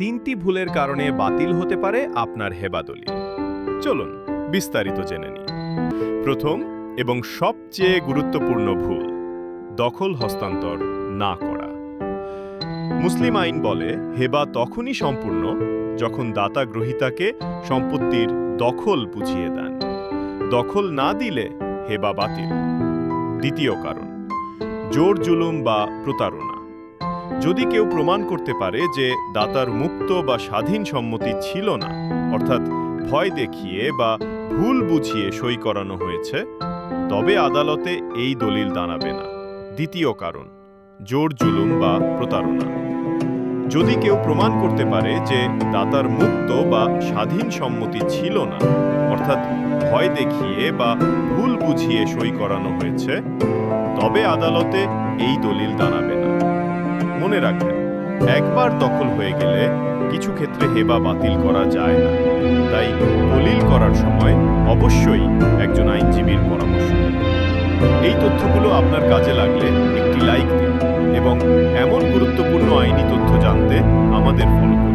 তিনটি ভুলের কারণে বাতিল হতে পারে আপনার হেবাদলি। চলুন, বিস্তারিত জেনে নিই। প্রথম এবং সবচেয়ে গুরুত্বপূর্ণ ভুল, দখল হস্তান্তর না করা। মুসলিম আইন বলে, হেবা তখনই সম্পূর্ণ যখন দাতা গ্রহীতাকে সম্পত্তির দখল বুঝিয়ে দেন। দখল না দিলে হেবা বাতিল। দ্বিতীয় কারণ, জোর জুলুম বা প্রতারণা। যদি কেউ প্রমাণ করতে পারে যে দাতার মুক্ত বা স্বাধীন সম্মতি ছিল না, অর্থাৎ ভয় দেখিয়ে বা ভুল বুঝিয়ে সই করানো হয়েছে, তবে আদালতে এই দলিল দাঁড়াবে না। দ্বিতীয় কারণ, জোর জুলুম বা প্রতারণা। যদি কেউ প্রমাণ করতে পারে যে দাতার মুক্ত বা স্বাধীন সম্মতি ছিল না, অর্থাৎ ভয় দেখিয়ে বা ভুল বুঝিয়ে সই করানো হয়েছে, তবে আদালতে এই দলিল রাখবেন, একবার দখল হয়ে গেলে কিছু ক্ষেত্রে হেবা বাতিল করা যায় না। তাই দলিল করার সময় অবশ্যই একজন আইনজীবীর পরামর্শ এই তথ্যগুলো আপনার কাজে লাগলে একটি লাইক দিন এবং এমন গুরুত্বপূর্ণ আইনি তথ্য জানতে আমাদের ফলো